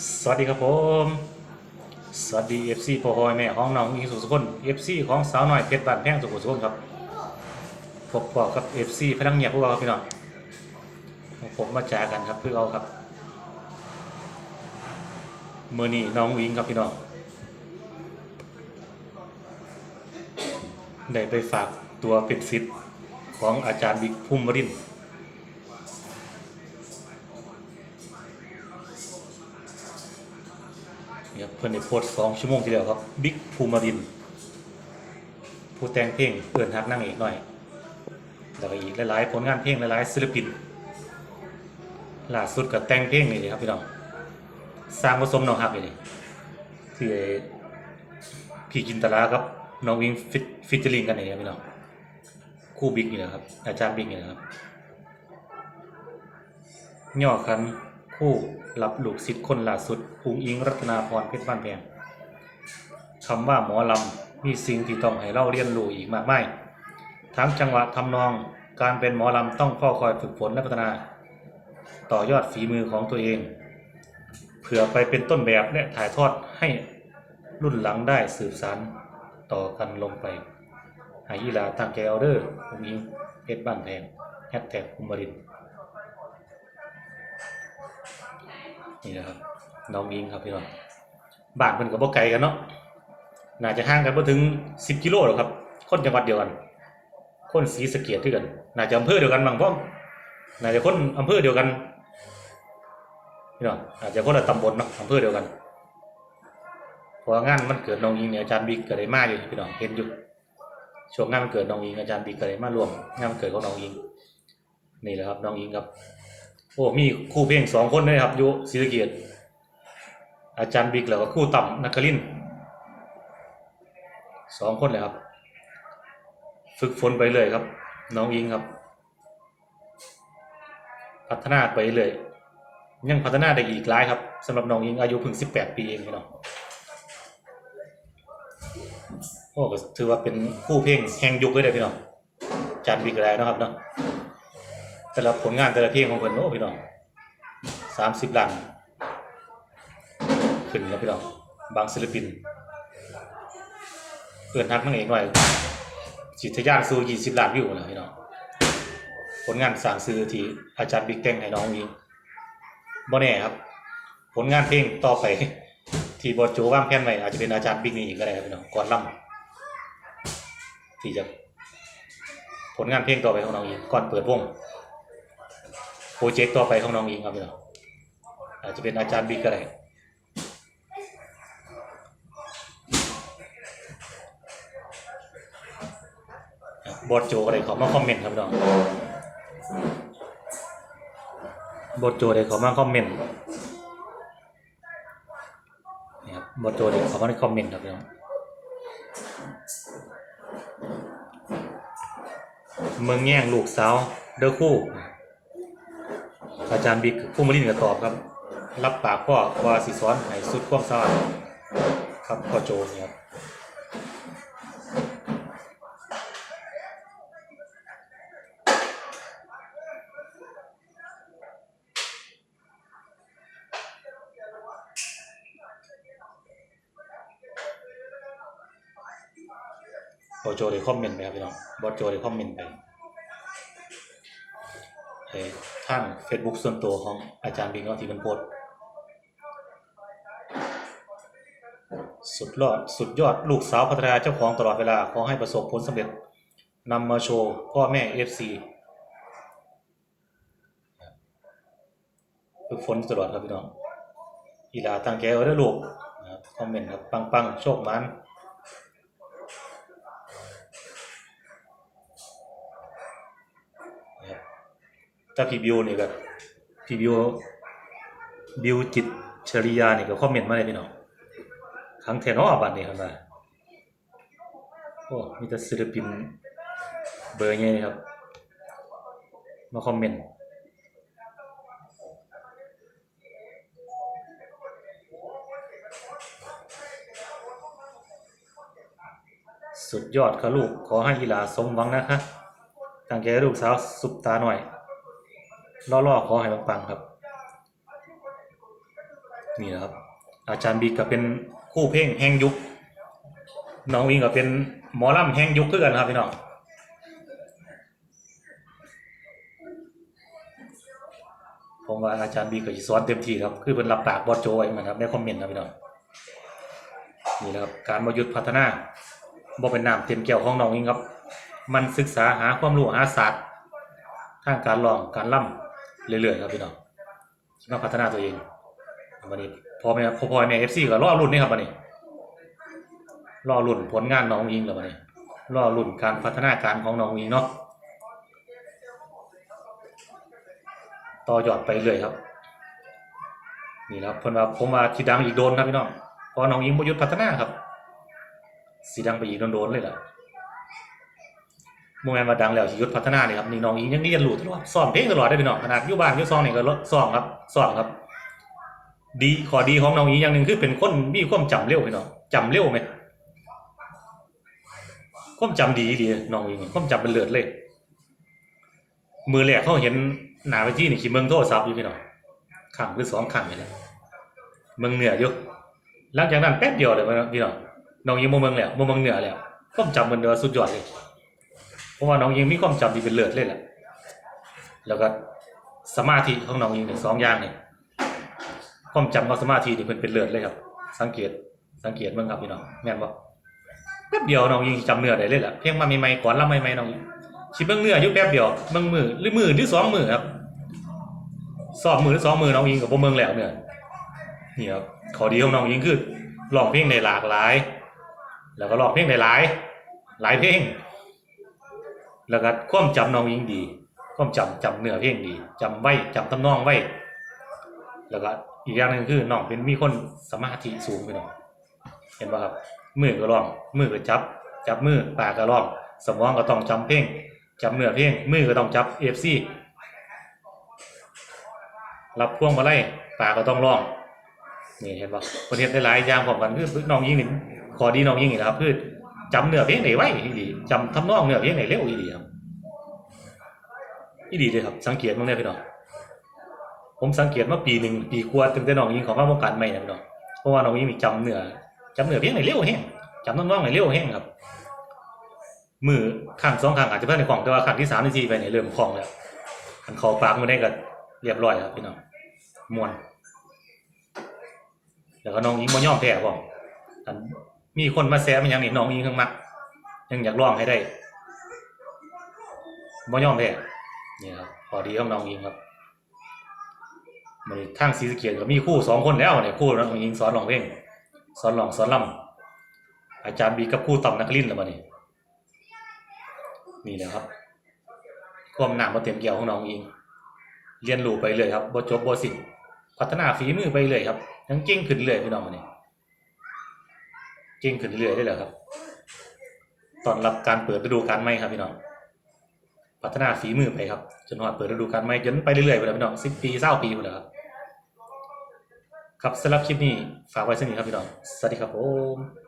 สวัสดีครับผม สวัสดี FC พ่อพ่อแม่ของน้องอีสุสุคน FC ของสาวน้อยเพชรบ้านแพงสุขุสุขนครับพบปะกับ FC พลังเงียบพวกเราครับพี่น้องผมมาแจกกันครับเพื่อเอาครับเมื่อนี้น้องวิงครับพี่น้องได้ไปฝากตัวเป็นฟิตของอาจารย์บิ๊กพุ่มรินทร์ เนี่ยเพื่อนในโพสสองชั่วโมงที่แล้วครับบิ๊กภูมิรินผู้แต่งเพลงเพื่อนฮักนั่งเอกหน่อยแล้วก็อีกหลายๆผลงานเพลงหลายๆศิลปินล่าสุดกับแต่งเพลงนี่เลยครับพี่น้องสร้างผสมน้องฮักนี่ที่พี่จินตลาครับน้องวิงฟิตฟิชเชอร์ลิงกันนี่ครับพี่น้องคู่บิ๊กนี่แหละครับอาจารย์บิ๊กนี่แหละครับย่อคัน คู่รับลูกศิษย์คนล่าสุดอุงอิงรัตนาพรเพชรบ้านแพงคำว่าหมอลำมีสิ่งที่ต้องให้เราเรียนรู้อีกมากมายทั้งจังหวะทำนองการเป็นหมอลำต้องเฝ้าคอยฝึกฝนและพัฒนา ต่อยอดฝีมือของตัวเองเพื่อไปเป็นต้นแบบและถ่ายทอดให้รุ่นหลังได้สืบสานต่อกันลงไปห้ยีหลาตั้งใจเอาเด้ออุงอิงเพชรบ้านแพงแฮชแท็กคุมริน นี่นะครับน้องอิงครับพี่น้องบ้านเพิ่นกับบ่ไกลกันเนาะน่าจะห่างกันบ่ถึง10กิโลหรอกครับ คนจังหวัดเดียวกัน คนศรีสะเกียดด้วยกัน น่าจะอำเภอเดียวกันบางพ่อมน่าจะคนอำเภอเดียวกันพี่น้องอาจจะคนละตำบลเนาะอำเภอเดียวกันเพราะงานมันเกิดน้องอิงเนี่ยอาจารย์บิ๊กก็ได้มาอยู่พี่น้องเห็นอยู่ช่วงงานมันเกิดน้องอิงอาจารย์บิ๊กก็ได้มาร่วมงานมันเกิดของน้องอิง นี่แหละครับน้องอิงครับ อ้มีครู่เพลงสองคนด้วยครับอยู่ศรีสะเกียรอาจารย์บิ๊กแล้วก็ครู่ต่ำนักคลินสองคนเลยครับ ฝึกฝนไปเลยครับ น้องอิงครับ พัฒนาไปเลยยังพัฒนาได้อีกหลายครับสำหรับน้องอิงอายุเพิ่งสิบแปดปีเองพี่น้องโอ้ก็ถือว่าเป็นคู่เพลงแห่งยุคเลยเด้พี่น้องอาจารย์บิกแล้วนะครับเนาะ แต่ละผลงานแต่ละเพลงของเพิ่นโอ้พี่น้องสามสิบล้านขึ้นครับพี่น้องบางศิลปินเอื่นทักนั่งเองหน่อยจิตทะยานสู่ยี่สิบล้านวิวนะพี่น้องผลงานสร้างซื้อที่อาจารย์บิ๊กแต่งให้น้องยิงบ่แน่ครับ ผลงานเพลงต่อไป ที่บอโจว่างแผนไว้อาจจะเป็นอาจารย์บิ๊กนี่อีกก็ได้ครับพี่น้องก่อนล่ำที่จะผลงานเพลงต่อไปของน้องยิงก่อนเปิดวง โปรเจกต์ต่อไปของน้องอิงครับพี่น้องอาจจะเป็นอาจารย์บิ๊กก็ได้บอสโจก็ได้ขามาคอมเมนต์ครับพี่น้องบอสโจได้ขามาคอมเมนต์นี่ครับบอสโจได้ขามาในคอมเมนต์ครับพี่น้องเมืองแย่งลูกสาวเด้อคู่ อาจารย์บิ๊กผู้มาลินก็ตอบครับ รับปากพ่อว่าสิสอนให้สุดความสามารถครับพ่อโจนี่ครับพ่อโจได้คอมเมนต์ไปครับพี่น้องบอสโจได้คอมเมนต์ไป อ้าง Facebook ส่วนตัวของอาจารย์บิงเนาะที่มันโพสต์สุดยอดสุดยอดลูกสาวพัฒนาเจ้าของตลอดเวลา ขอให้ประสบผลสำเร็จนำมาโชว์พ่อแม่ FC ฝึกฝนตลอดครับพี่น้องอีลาตั้งแกไว้ด้ลูกคอมเมนต์ครับ ปังปังๆโชคมันนะครับ ถ้าพี่บิวนี่ก็พี่บิวบิวจิตชริยานี่ก็คอมเมนต์มาเลยพี่น้องครั้งแทนออบัดนี่ครับว่าโอ้มีแต่ศิลปินเบอร์ใหญ่ครับ มาคอมเมนต์สุดยอดค่ะลูก ขอให้อีหลาสมหวังนะคะตั้งใจลูกสาวสุปตาหน่อย ล่อๆขอให้ปังๆครับ นี่นะครับ อาจารย์บิ๊กก็เป็นคู่เพลงแห่งยุค น้องอิงก็เป็นหมอลำแห่งยุคคือกันครับพี่น้องผมว่าอาจารย์บิ๊กก็สิสอนเต็มที่ครับ คือเป็นรับปากบอสโจไว้เหมือนครับในคอมเมนต์นะพี่น้องนี่แหละครับการมายุดพัฒนาบ่เป็นน้ำเต็มแก้วของน้องอิงครับ มันศึกษาหาความรู้หาศาสตร์ทางการร้องการล่ำ เรื่อยๆครับพี่น้องมาพัฒนาตัวเองวันนี้พอแม่พอพอแม่เอฟซีก็รอรุ่นนี่ครับวันนี้รอรุ่นผลงานน้องอิงแล้ววันนี้รอรุ่นการพัฒนาการของน้องอิงเนาะต่อยอดไปเรื่อยครับ นี่ครับเพิ่นว่าผมว่าสิดังอีกโดนครับพี่น้องพอน้องอิงบ่หยุดพัฒนาครับสิดังไปอีกโดนๆเลยล่ะ โมแมนว่าดังแล้วสิหยุดพัฒนาเนี่ยครับนี่น้องอิงยังเรียนรู้ตลอดสอนเพลงตลอดได้อพี่น้องขนาดอยู่บ้านอยู่ซองเนี่ยก็สอนครับสอนครับ ดีขอดีของน้องอิงอย่างหนึ่งคือเป็นคนมีความจำเร็วพี่น้องจำเร็วไหมความจำดีดีน้องอิงความจำเป็นเลิศเลย มือแรกเขาเห็นหนาไปที่นี่ขี่เมืองโทรศัพท์อยู่พี่น้องข้างหรือสองข้างนี่แหละเมืองเหนืออยู่หลังจากนั้นแป๊บเดียวเลยพี่น้องน้องยิงโมเมืองแล้วโมเมืองเหนือแล้วความจำมันเดียวสุดยอดเลย เพราะว่าน้องยิงมีความจำที่เป็นเลิศเลยแหละแล้วก็สมาธิของน้องยิงเนี่ยสองอย่างเนี่ยความจำกับสมาธินี่เป็นเป็นเลิศเลยครับ สังเกตสังเกตบิ่งครับพี่น้องแม่นบ่แป๊บเดียวน้องยิงจำเนื้อได้เลยแหละเพียงมาใหม่ๆก่อนลำใหม่ๆน้องยิงชิเบิ้งเนื้ออยู่แป๊บเดียวเบิ้งมือหรือมือหรือสองมือครับสอบมือหรือสองมือน้องยิงกับพวกเมืองแล้วเนี่ยนี่ครับขอดีของน้องยิงคือร้องเพลงในหลากหลาย แล้วก็ร้องเพลงในหลาย หลายเพลง แล้วก็ความจำน้องยิ่งดี ความจำจำเนื้อเพลงดีจำไว้จำทำนองไว้ แล้วก็อีกอย่างหนึ่งคือน้องเป็นมีคนสมาธิสูงไปหน่อยเห็นป่ะครับมือก็ร้อง มือก็จับ จับมือปากก็ร้อง สมองก็ต้องจำเพลงจำเนื้อเพลงมือก็ต้องจับเอฟซีรับพ่วงมาไล่ปากก็ต้องร้องนี่เห็นปะประเทศได้หลายอย่างพร้อมกันคือน้องยิ่งนี่ขอดีน้องยิ่งนี่แหละครับคือ จำเนื้อเพลงไหนไว้อีดีจำทำนองเนื้อเพลงไหนเร็วอีดีครับอีดีเลยครับ สังเกตมั้งเนี่ยพี่น้องผมสังเกตมาปีหนึ่งปีกว่าตั้งแต่น้องยิงของข้าวงการใหม่นะพี่น้องเพราะว่าน้องยิงมีจำเนื้อจำเนื้อเพลงไหนเร็วแห้งจำทำนองไหนเร็วแห้งครับมือข้างสองข้างอาจจะเพิ่มในของแต่ว่าข้างที่สามที่สี่ไปเนี่ยเริ่มคล่องแล้วขันคอปากมือได้ก็เรียบร้อยครับพี่น้องมวนแล้วก็น้องยิงมาย่อมแพ้ผมอัน มีคนมาแซมันยังนี่น้องยิงข้างมักยังอยากลองให้ได้มาย่อมแพ้นี่ครับพอดีของน้องยิงครับมันทางศรีสเกียรก็มีคู่สองคนแล้วเนี่ยคู่น้องยิงสอนร้องเพลงสอนร้องสอนล่ำอาจารย์บีกับคู่ต่ำนักลินแล้วมาเนี่ยนี่แหละครับความหนามาเต็มเกี่ยวของน้องอิง เรียนรู้ไปเลยครับบ่จบบ่สิ้นพัฒนาฝีมือไปเลยครับยังเก่งขึ้นเรื่อยพี่น้องอันนี้ เก่งขึ้นเรื่อยๆได้เลยครับตอนรับการเปิดฤดูกาลใหม่ครับพี่น้องพัฒนาฝีมือไปครับจนว่าเปิดฤดูกาลใหม่จนไปเรื่อยๆไปแล้วพี่น้องสิบปีเศร้าปีไปแล้วครับครับสำหรับคลิปนี้ฝากไว้สนิทครับพี่น้องสวัสดีครับผม